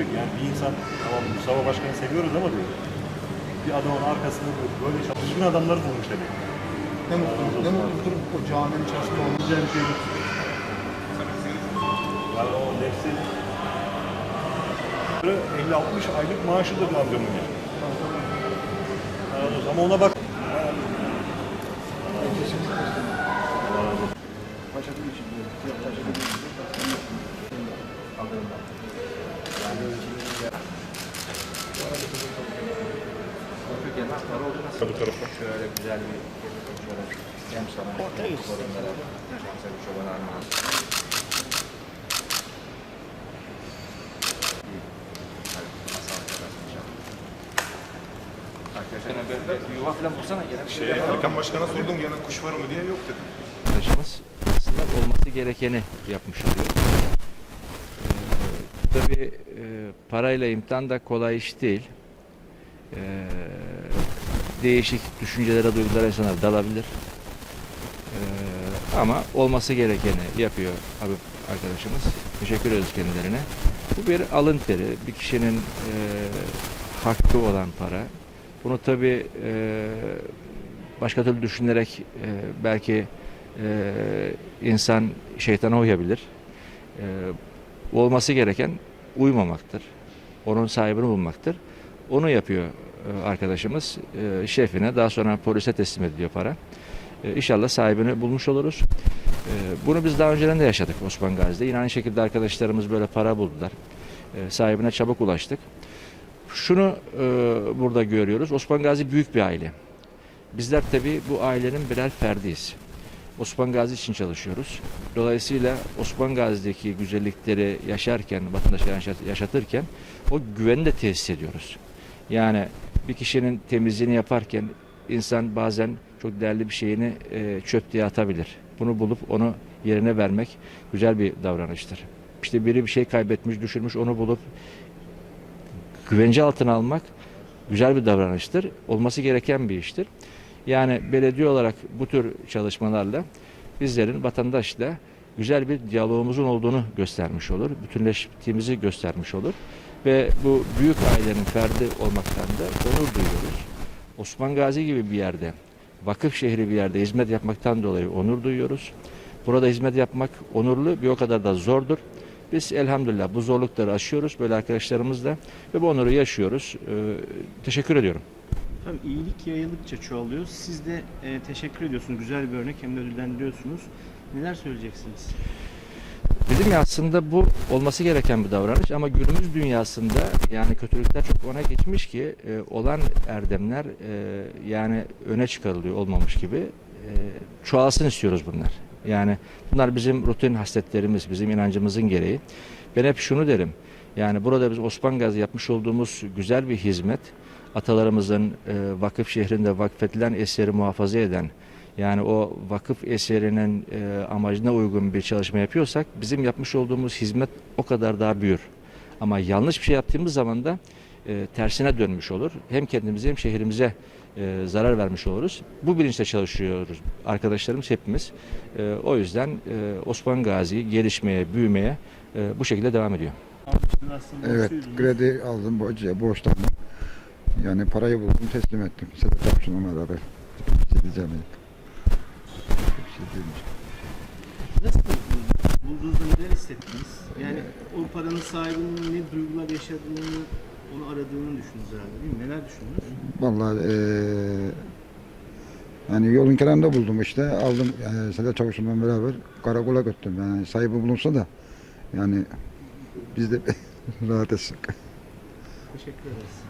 diyor ki yani bir insan tamam Mustafa Başkan'ı seviyoruz ama diyor bir adamın arkasında böyle, böyle çalışkan adamları bulmuş demek. Ne mutlu, ne mutludur o caminin içerisinde bir şey değil. Yani o nefsi 50-60 aylık maaşıdır amcamın yani. Yani Ama ona bak. Başladığı Bu tarafa. Şöyle güzel bir şöyle hem sana sorunlara güzel bir çoban armağan. Arkadaşlar böyle bir yuva falan bulsana gene. Şey, Erkan Başkan'a sordum yana kuş var mı diye yok dedi. Arkadaşımız aslında olması gerekeni yapmış oluyor. Ee, tabii e, parayla imtihan da kolay iş değil. Ee, değişik düşüncelere, duygulara insanlar dalabilir. Ee, ama olması gerekeni yapıyor abi arkadaşımız. Teşekkür ediyoruz kendilerine. Bu bir alın teri, bir kişinin e, hakkı olan para. Bunu tabii e, başka türlü düşünerek e, belki e, insan şeytana uyabilir. E, olması gereken uymamaktır. Onun sahibini bulmaktır. Onu yapıyor arkadaşımız. E, şefine daha sonra polise teslim ediliyor para. E, İnşallah sahibini bulmuş oluruz. E, bunu biz daha önceden de yaşadık Osman Gazi'de. Yine aynı şekilde arkadaşlarımız böyle para buldular. E, sahibine çabuk ulaştık. Şunu e, burada görüyoruz. Osman Gazi büyük bir aile. Bizler tabii bu ailenin birer ferdiyiz. Osman Gazi için çalışıyoruz. Dolayısıyla Osman Gazi'deki güzellikleri yaşarken, vatandaşlara yaşat- yaşatırken o güveni de tesis ediyoruz. Yani bir kişinin temizliğini yaparken insan bazen çok değerli bir şeyini e, çöp diye atabilir. Bunu bulup onu yerine vermek güzel bir davranıştır. İşte biri bir şey kaybetmiş, düşürmüş, onu bulup güvence altına almak güzel bir davranıştır. Olması gereken bir iştir. Yani belediye olarak bu tür çalışmalarla bizlerin vatandaşla güzel bir diyalogumuzun olduğunu göstermiş olur. Bütünleştiğimizi göstermiş olur. Ve bu büyük ailenin ferdi olmaktan da onur duyuyoruz. Osman Gazi gibi bir yerde, vakıf şehri bir yerde hizmet yapmaktan dolayı onur duyuyoruz. Burada hizmet yapmak onurlu bir o kadar da zordur. Biz elhamdülillah bu zorlukları aşıyoruz böyle arkadaşlarımızla ve bu onuru yaşıyoruz. Ee, teşekkür ediyorum. Tabii iyilik yayıldıkça çoğalıyor. Siz de e, teşekkür ediyorsunuz. Güzel bir örnek hem de ödüllendiriyorsunuz. Neler söyleyeceksiniz? Dedim ya aslında bu olması gereken bir davranış ama günümüz dünyasında yani kötülükler çok ona geçmiş ki e, olan erdemler e, yani öne çıkarılıyor olmamış gibi e, çoğalsın istiyoruz bunlar. Yani bunlar bizim rutin hasletlerimiz, bizim inancımızın gereği. Ben hep şunu derim. Yani burada biz Osman Gazi yapmış olduğumuz güzel bir hizmet, atalarımızın e, vakıf şehrinde vakfedilen eseri muhafaza eden, yani o vakıf eserinin e, amacına uygun bir çalışma yapıyorsak bizim yapmış olduğumuz hizmet o kadar daha büyür. Ama yanlış bir şey yaptığımız zaman da e, tersine dönmüş olur. Hem kendimize hem şehrimize e, zarar vermiş oluruz. Bu bilinçle çalışıyoruz arkadaşlarımız hepimiz. E, o yüzden e, Osman Gazi gelişmeye, büyümeye e, bu şekilde devam ediyor. Evet, kredi aldım borcu, borçtan. Yani parayı buldum, teslim ettim. Aksu numaraları. Gideceğim. Değilmiş. Nasıl buldunuz? Bulduğunuzda neler hissettiniz? Yani o paranın sahibinin ne duygular yaşadığını, onu aradığını düşündünüz herhalde değil mi? Neler düşündünüz? Vallahi eee yani yolun kenarında buldum işte. Aldım yani Sedat Çavuş'umla beraber karakola götürdüm. Yani sahibi bulunsa da yani biz de rahat etsek. Teşekkür ederiz.